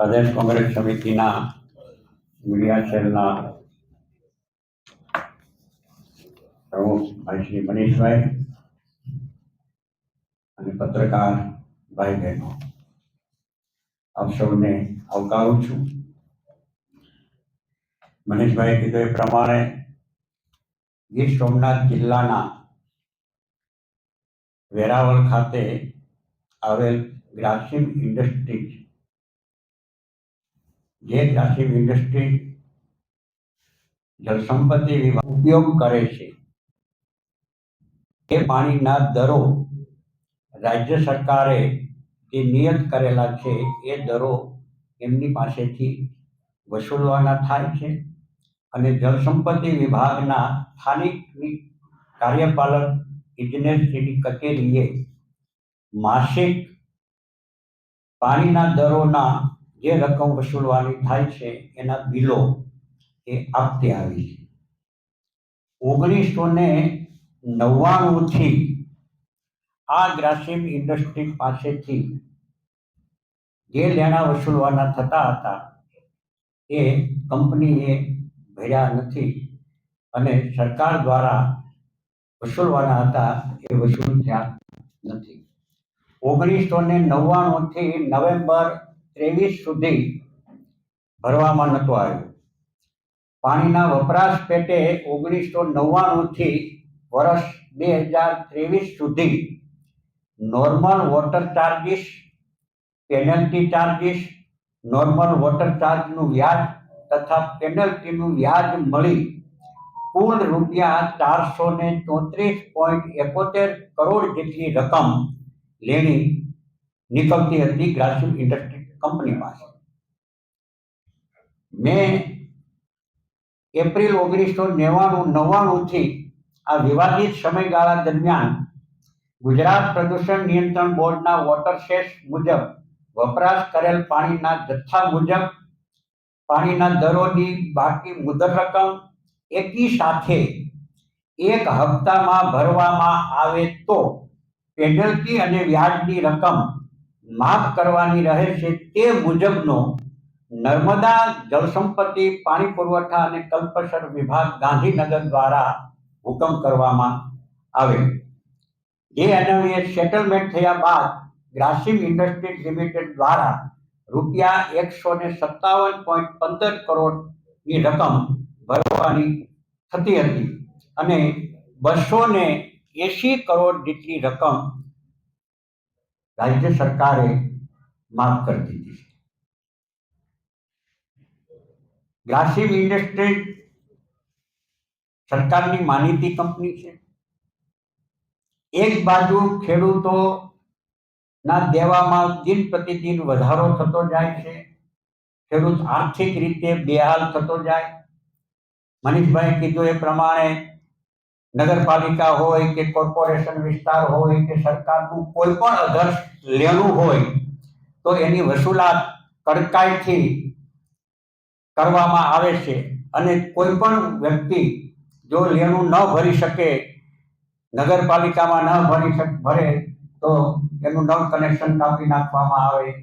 પ્રદેશ કોંગ્રેસ સમિતિના મીડિયા સેલના પ્રમુખ ભાઈ શ્રી મનીષભાઈ અને પત્રકાર ભાઈ બહેનો. આપ સૌને આવકારું છું. મનીષભાઈ કીધું એ પ્રમાણે ગીર સોમનાથ જિલ્લાના વેરાવળ ખાતે આવેલ ગ્રાસિમ ઇન્ડસ્ટ્રીઝ જે ગ્રાસિમ ઇન્ડસ્ટ્રી જળસંપત્તિ વિભાગ ઉપયોગ કરે છે. એ પાણીના દરો રાજ્ય સરકારે જે નિયત કરેલા છે, એ દરો એમની પાસેથી વસૂલવાના થાય છે અને જળસંપત્તિ વિભાગના સ્થાનિક કાર્યપાલક ઇજનેરશ્રીની કચેરીએ માસિક પાણીના દરોના જે રકમ વસૂલવાની થાય છે, એના બિલો એ આપતી આવી છે. ઓગણીસો ને નવ્વાણુંથી આ ગ્રાસિમ ઇન્ડસ્ટ્રી પાસેથી જે લેણા વસૂલવાના થતા હતા, એ કંપનીએ ભર્યા નથી અને સરકાર દ્વારા વસૂલવાના હતા, એ વસૂલ થયા નથી. ઓગણીસો ને નવ્વાણુંથી નવેમ્બર ત્રેવીસ સુધી ભરવામાં નહોતું આવ્યું. પાણીના વપરાશ પેટે ઓગણીસો નવ્વાણુંથી વર્ષ બે હજાર ત્રેવીસ સુધી normal water charges, penalty charges, normal water ચાર્જનું વ્યાજ તથા પેનલ્ટીનું વ્યાજ મળી કુલ રૂપિયા ચારસો ને ચોત્રીસ પોઈન્ટ એકોતેર કરોડ જેટલી રકમ લેણી નીકળતી હતી ગ્રાસિમ ઇન્ડસ્ટ્રી કંપની પાસે. મેં એપ્રિલ ઓગણીસો નેવાણું નવ્વાણુંથી આ વિવાદિત સમયગાળા દરમિયાન ગુજરાત પ્રદૂષણ નિયંત્રણ બોર્ડના વોટર સેસ મુજબ વપરાશ કરેલ પાણીના જથ્થા મુજબ પાણીના દરોની બાકી મુદત રકમ એકી સાથે એક હપ્તામાં ભરવામાં આવે તો પેનલ્ટી અને વ્યાજની રકમ માફ કરવાની રહે છે તે મુજબનો નર્મદા જળસંપત્તિ પાણી પુરવઠા અને કલ્પસર વિભાગ ગાંધીનગર દ્વારા હુકમ કરવામાં આવે. જે અન્વયે સેટલમેન્ટ થયા બાદ ગ્રાસિમ ઇન્ડસ્ટ્રીઝ લિમિટેડ દ્વારા રૂપિયા એકસો ને સત્તાવન પોઈન્ટ પંદર કરોડની રકમ ભરવાની થતી હતી અને બસો ને એસી કરોડ જેટલી રકમ રાજ્ય સરકારે માફ કરી દીધી છે. ગ્રાસિમ ઇન્ડસ્ટ્રી સરકારની માનીતી કંપની છે. એક બાજુ ખેડૂતો ના દેવામાં દિન પ્રતિદિન વધારો થતો જાય છે. ખેડૂત આર્થિક રીતે બેહાલ થતો જાય. મનીષભાઈ કીધું એ પ્રમાણે નગરપાલિકા હોય કે કોર્પોરેશન વિસ્તાર હોય કે સરકારનું કોઈ પણ અધર લેણું હોય, તો એની વસૂલાત કડકાઈથી કરવામાં આવે છે. અને કોઈ પણ વ્યક્તિ જો લેણું ન ભરી શકે, નગરપાલિકામાં ન ભરી ભરે, તો એનું નવ કનેક્શન કાપી નાખવામાં આવે.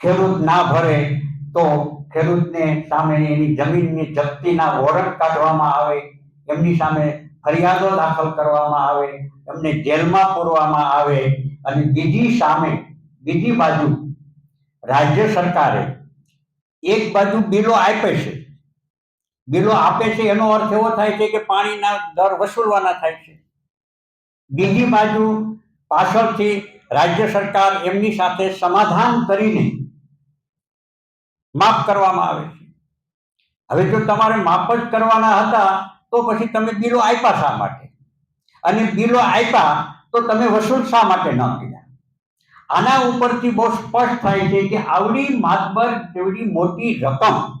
ખેડૂત ના ભરે, તો ખેડૂતને સામે એની જમીનની જપ્તીના વોરંટ કાઢવામાં આવે. એમની સામે ફરિયાદો દાખલ કરવામાં આવે, એમને જેલમાં પૂરવામાં આવે અને બીજી સામે, બીજી બાજુ રાજ્ય સરકારે એક બાજુ બિલો આપે છે. બિલો આપે છે એનો અર્થ એવો થાય છે કે પાણીના દર વસૂલવાના થાય છે. બીજી બાજુ પાછળથી રાજ્ય સરકાર એમની સાથે સમાધાન કરીને માફ કરવામાં આવે છે. હવે જો તમારે માફ જ કરવાના હતા તો પછી તમે બિલો આપ્યા શા માટે? અને બિલો આપ્યા તો તમે વસૂલ શા માટે ન કર્યા? આના ઉપરથી બહુ સ્પષ્ટ થાય છે કે આવડી માતબર જેવડી મોટી રકમ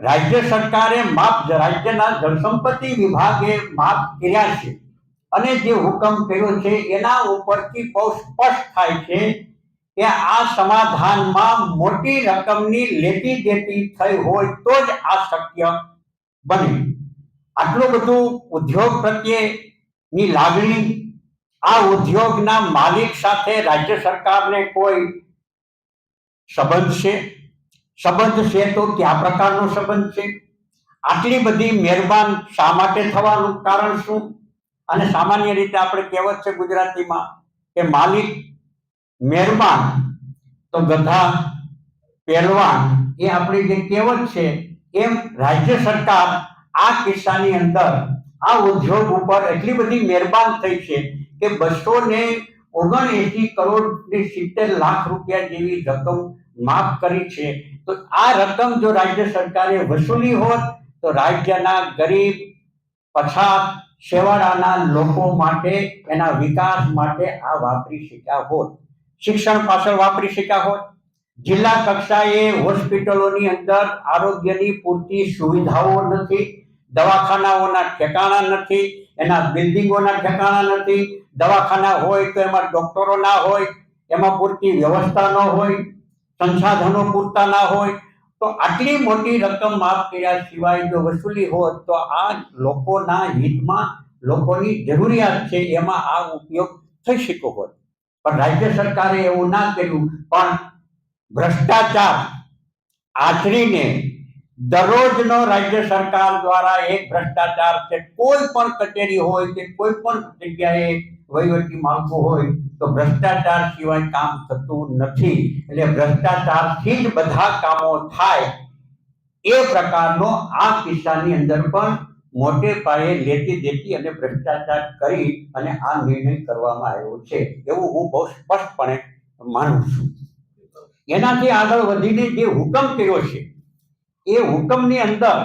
રાજ્ય સરકારે માફ રાજ્યના જળસંપત્તિ વિભાગે માફ કર્યા છે. અને જે હુકમ કર્યો છે એના ઉપરથી બહુ સ્પષ્ટ થાય છે કે આ સમાધાનમાં મોટી રકમની લેતી દેતી થઈ હોય તો જ આ શક્ય બને. આટલું બધું ઉદ્યોગ પ્રત્યેની લાગણી આ ઉદ્યોગના માલિક સાથે રાજ્ય સરકારને કોઈ સંબંધ છે? સંબંધ છે તો કયા પ્રકારનો સંબંધ છે? આટલી બધી મહેરબાન શા માટે થવાનું કારણ શું? અને સામાન્ય રીતે આપણે કહેવત છે ગુજરાતીમાં કે માલિક મહેરબાન તો ગધા પહેલવાન. એ આપણી જે કહેવત છે એમ રાજ્ય સરકાર આ કિસ્સાની અંદર આ ઉદ્યોગ ઉપર એટલી બધી મહેરબાન થઈ છે કે બસો ને ઓગણએસી કરોડ ને સિત્તેર લાખ રૂપિયા જેવી રકમ માફ કરી છે. તો આ રકમ જો રાજ્ય સરકારે વસૂલી હોત, તો રાજ્યના ગરીબ, પછાત શેવાળાના લોકો માટે, એના વિકાસ માટે આ વાપરી શક્યા હોત. શિક્ષણ પાછળ વાપરી શક્યા હોત. જિલ્લા કક્ષાએ હોસ્પિટલોની અંદર આરોગ્યની પૂરતી સુવિધાઓ નથી. દવાખાનાઓના ઠેકાણા નથી, એના બિલ્ડિંગોના ઠેકાણા નથી. દવાખાના હોય તો એમાં ડોક્ટરો ના હોય, એમાં પૂરતી વ્યવસ્થા ન હોય, સંસાધનો પૂરતા ના હોય. તો આટલી મોટી રકમ માફ કર્યા સિવાય જો વસૂલી હોત, તો આ લોકોના હિતમાં લોકોની જરૂરિયાત છે, એમાં આ ઉપયોગ થઈ શક્યો હોત. પણ રાજ્ય સરકારે એવું ના કર્યું. પણ ભ્રષ્ટાચાર આચરીને દરરોજનો રાજ્ય સરકાર દ્વારા એક ભ્રષ્ટાચાર છે કોઈ પણ કચેરી હોય કે કોઈ પણ જગ્યાએ વહીવટી માળખું હોય તો ભ્રષ્ટાચાર સિવાય કામ થતું નથી. એટલે ભ્રષ્ટાચારથી જ બધા કામો થાય એ પ્રકારનો આ કિસ્સાની અંદર પણ મોટે પાયે લેતી દેતી અને ભ્રષ્ટાચાર કરી અને આ નિર્ણય કરવામાં આવ્યો છે. એવું હું બહુ સ્પષ્ટપણે માનું છું. એનાથી આગળ વધીને જે હુકમ કર્યો છે એ હુકમની અંદર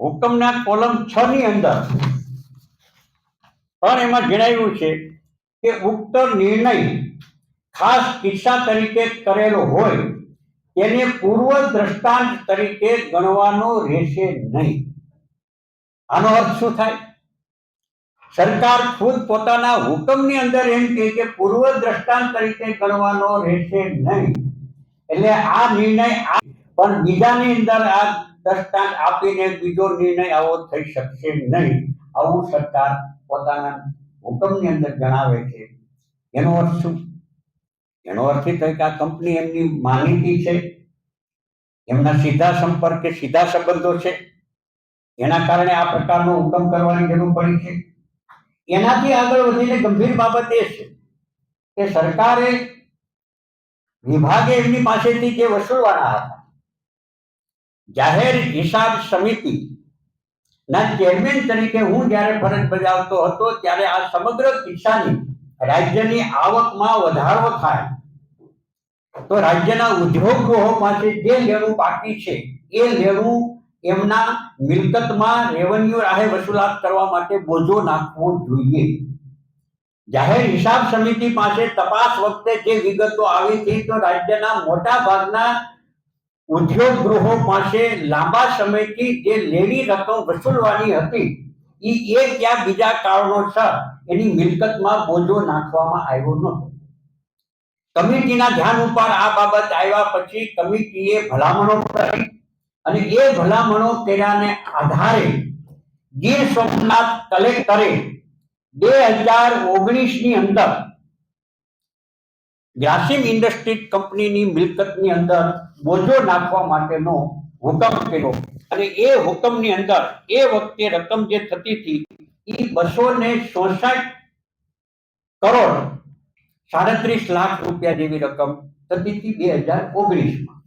હુકમના કોલમ છ ની અંદર પણ એમાં જણાવ્યું છે કે ઉક્ત નિર્ણય ખાસ કિસ્સા તરીકે કરેલો હોય તેને પૂર્વ દ્રષ્ટાંત તરીકે ગણવાનો રહેશે નહીં. આનો અર્થ શું થાય? સરકાર ખુદ પોતાના હુકમની અંદર એમ કહે કે પૂર્વ દ્રષ્ટાંત તરીકે કરવાનો રહેશે નહીં. એટલે આ નિર્ણય પણ બીજાની અંદર આ દ્રષ્ટાંત આપીને બીજો નિર્ણય આવો થઈ શકશે નહીં. આવું સરકાર પોતાના હુકમની અંદર જણાવે છે. એનો અર્થ શું? એનો અર્થ એ થાય કે આ કંપની એમની માલિકી છે. એમના સીધા સંપર્ક સીધા સંબંધો છે. એના કારણે આ પ્રકારનો હુકમ કરવાની જરૂર પડી છે. એનાથી આગળ વધીને ગંભીર બાબત એ છે કે સરકારે વિભાગે એમની પાસેથી જે વસૂલવાના હતા, જાહેર હિસાબ સમિતિ ના ચેરમેન તરીકે હું જ્યારે ફરજ બજાવતો હતો ત્યારે આ સમગ્ર કિસ્સાની રાજ્યની આવકમાં વધારો થાય તો રાજ્યના ઉદ્યોગો પાસે જે લેણું બાકી છે એ લેણું એમના મિલકતમાં રેવન્યુ રાહે વસૂલાત કરવા માટે બોજો નાખવો જોઈએ. જાહેર હિસાબ સમિતિ પાસે તપાસ વખતે જે વિગતો આવી હતી તો રાજ્યના મોટા ભાગના ઉદ્યોગ ગૃહો પાસે લાંબા સમયથી જે લેવી રકમ વસૂલવાની હતી એ એક ક્યાં બીજા કારણોસર એની મિલકતમાં બોજો નાખવામાં આવ્યો નહોતો. કમિટીના ધ્યાન ઉપર આ બાબત આવ્યા પછી કમિટીએ ભલામણો કરી અને એ ભલામણો કર્યાને આધારે ગીર સોમનાથ કલેક્ટરે બે હજાર ઓગણીસની અંદર ગ્રાસિમ ઇન્ડસ્ટ્રી કંપનીની મિલકતની અંદર બોજો નાખવા માટેનો હુકમ કર્યો. અને એ હુકમની અંદર એ વખતે રકમ જે થતી હતી એ બસો ને ચોસઠ કરોડ સાડત્રીસ લાખ રૂપિયા જેવી રકમ થતી હતી બે હજાર ઓગણીસમાં.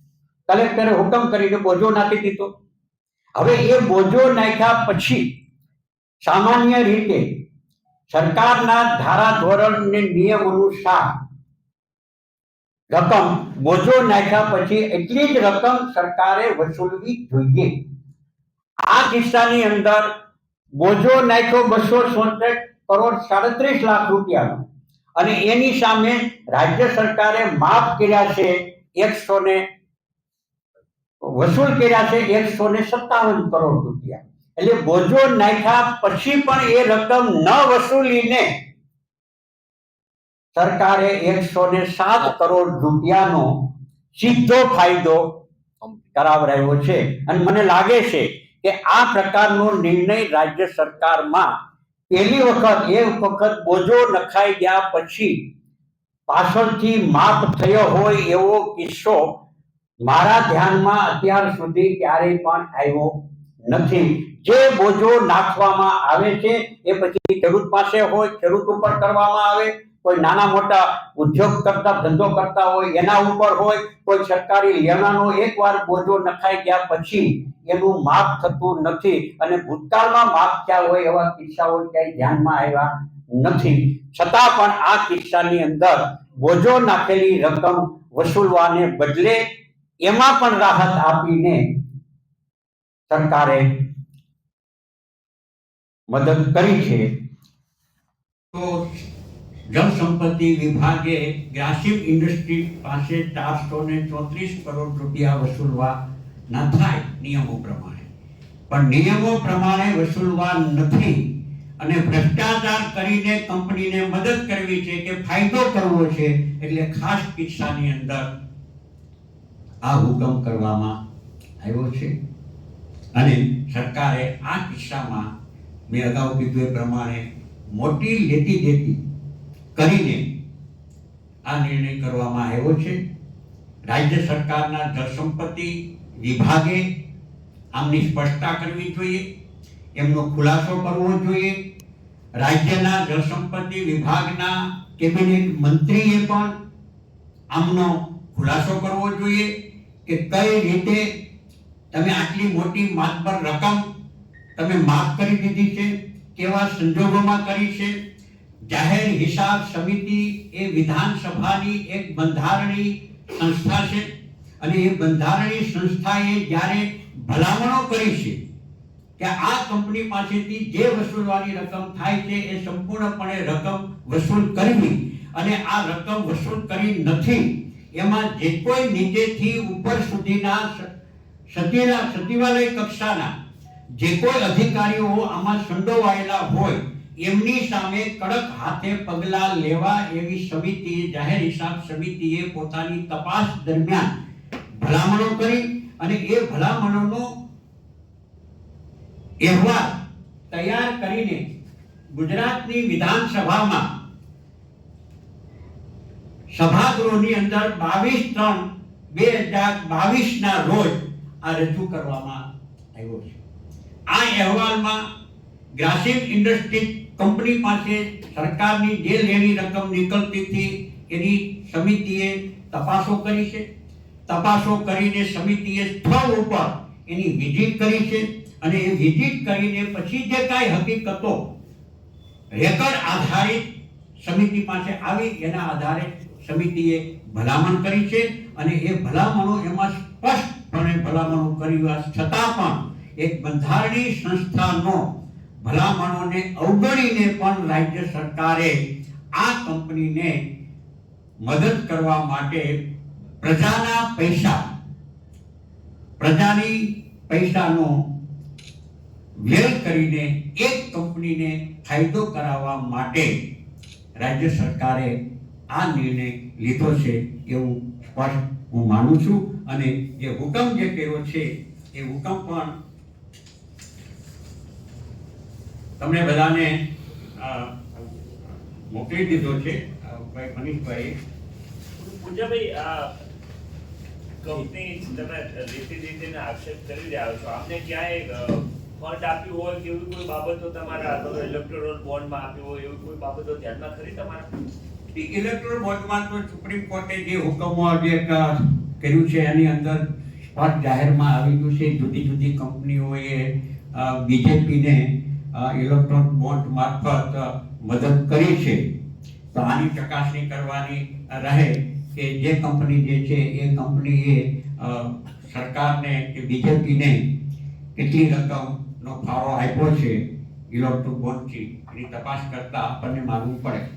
કલેક્ટરે હુકમ કરીને બોજો નાખી દીધો. હવે એ બોજો નાખ્યા પછી સામાન્ય રીતે સરકારના ધારા ધોરણ ને નિયમ અનુસાર રકમ બોજો નાખ્યા પછી એટલી જ રકમ સરકારે વસૂલવી જોઈએ. આ કિસ્સાની અંદર બોજો નાખ્યો બસો ચોસઠ કરોડ સાડત્રીસ લાખ રૂપિયાનો. અને એની સામે રાજ્ય સરકારે માફ કર્યા છે એકસો ને વસૂલ કર્યા છે એકસો ને સત્તાવન કરોડ રૂપિયા. એટલે બોજો નાખ્યા પછી પણ એ રકમ ન વસૂલીને સરકારે એકસો ને સાત કરોડ રૂપિયાનો સીધો ફાયદો કરાવરાયો છે. અને મને લાગે છે કે આ પ્રકારનો નિર્ણય રાજ્ય સરકારમાં પહેલી વખત, એ વખત બોજો નખાઈ ગયા પછી પાછળથી માફ થયો હોય એવો કિસ્સો મારા ધ્યાનમાં અત્યાર સુધી ક્યારેય પણ આવ્યો નથી. જે બોજો નાખવામાં આવે છે, એ પછી ખેડૂત પાસે હોય, ખેડૂત ઉપર કરવામાં આવે, કોઈ નાના મોટા ઉદ્યોગ કરતા, ધંધો કરતા હોય, એના ઉપર હોય, કોઈ સરકારી લેણાનો એકવાર બોજો નખાઈ ગયા પછી એનું માફ થતું નથી અને ભૂતકાળમાં માફ થયા હોય એવા કિસ્સાઓ ક્યાંય ધ્યાનમાં આવ્યા નથી. છતાં પણ આ કિસ્સાની અંદર બોજો નાખેલી રકમ વસૂલવાને બદલે એમાં પણ રાહત આપીને સરકારે મદદ કરી છે. તો જળસંપત્તિ વિભાગે ગ્રાસિમ ઇન્ડસ્ટ્રી પાસે ચારસો ને ચોત્રીસ કરોડ રૂપિયા વસૂલવા ન થાય નિયમો પ્રમાણે. પણ નિયમો પ્રમાણે વસૂલવા નથી અને ભ્રષ્ટાચાર કરીને કંપનીને મદદ કરવી છે કે ફાયદો કરવો છે, એટલે ખાસ કિસ્સાની અંદર આ હુકમ કરવામાં આવ્યો છે. અને સરકારે આ કિસ્સામાં મેં અગાઉ કીધું એ પ્રમાણે મોટી લેતી દેતી કરીને આ નિર્ણય કરવામાં આવ્યો છે. રાજ્ય સરકારના જળસંપત્તિ વિભાગે આમની સ્પષ્ટતા કરવી જોઈએ, એમનો ખુલાસો કરવો જોઈએ. રાજ્યના જળસંપત્તિ વિભાગના કેબિનેટ મંત્રીએ પણ આમનો ખુલાસો કરવો જોઈએ કે કઈ રીતે તમે આટલી મોટી માતબર રકમ તમે માફ કરી દીધી છે, કેવા સંજોગોમાં કરી છે? જાહેર હિસાબ સમિતિ એ વિધાનસભાની એક બંધારણી સંસ્થા છે અને એ બંધારણી સંસ્થાએ જ્યારે ભલામણો કરી છે કે આ કંપની પાસેથી જે વસૂલવાની રકમ થાય છે, એ સંપૂર્ણપણે રકમ વસૂલ કરવી અને આ રકમ વસૂલ કરી નથી એમાં જે કોઈ નીચેથી ઉપર સુધીના સતીના સચિવાલય કક્ષાના જે કોઈ અધિકારીઓ આમાં સંડોવાયેલા હોય, એમની સામે કડક હાથે પગલાં લેવા એવી સમિતિએ, જાહેર હિસાબ સમિતિએ પોતાની તપાસ દરમિયાન ભલામણો કરી અને એ ભલામણોનો અહેવાલ તૈયાર કરીને ગુજરાતની વિધાનસભામાં સભાગૃહની અંદર બાવીસ ત્રણ બે હજાર બાવીસ ના રોજ આ રજૂ કરવામાં આવ્યો છે. આ અહેવાલમાં ગ્રાસિમ ઇન્ડસ્ટ્રી કંપની પાસે સરકારની જે લેણી રકમ નીકળતી હતી એની સમિતિએ તપાસો કરી છે. તપાસો કરીને સમિતિએ સ્થળ ઉપર એની વિઝિટ કરી છે અને એ વિઝિટ કરીને પછી જે કાંઈ હકીકતો રેકર્ડ આધારિત સમિતિ પાસે આવી એના આધારે સમિતિએ ભલામણ કરી છે અને એ ભલામણો એમાં સ્પષ્ટપણે ભલામણો કરવા છતાં પણ એક બંધારણીય સંસ્થાનો ભલામણોને અવગણીને પણ રાજ્ય સરકારે આ કંપનીને મદદ કરવા માટે પ્રજાના પૈસા, પ્રજાની પૈસાનો વ્યય કરીને એક કંપનીને ફાયદો કરાવવા માટે રાજ્ય સરકારે આ નિર્ણય લીધો છે એવું સ્પષ્ટ હું માનું છું અને જે હુકમ જે કર્યો છે, એ હુકમ પણ તમને બધાને મોકલી દીધો છે. ભાઈ મનીષભાઈ પૂજાભાઈ, આ કંપની તમે રીતે રીતે આક્ષેપ કરી રહ્યા છો. આપને ક્યાંય ફંડ આપ્યું હોય કે એવી કોઈ બાબતો તમારા ઇલેક્ટોરલ બોન્ડમાં આપ્યું હોય, એવી કોઈ બાબતો ધ્યાનમાં ખરી તમારા? ઇલેક્ટ્રોલ બોર્ડમાં તો સુપ્રીમ કોર્ટે જે હુકમો જે કર્યું છે, એની અંદર સ્પષ્ટ જાહેરમાં આવી ગયું છે. જુદી જુદી કંપનીઓએ બીજેપીને ઇલેક્ટ્રોન બોન્ડ મારફત મદદ કરી છે. તો આની ચકાસણી કરવાની રહે કે જે કંપની જે છે, એ કંપનીએ સરકારને કે બીજેપીને કેટલી રકમનો ફાળો આપ્યો છે ઇલેક્ટ્રોન બોન્ડથી એની તપાસ કરતા આપણને માગવું પડે.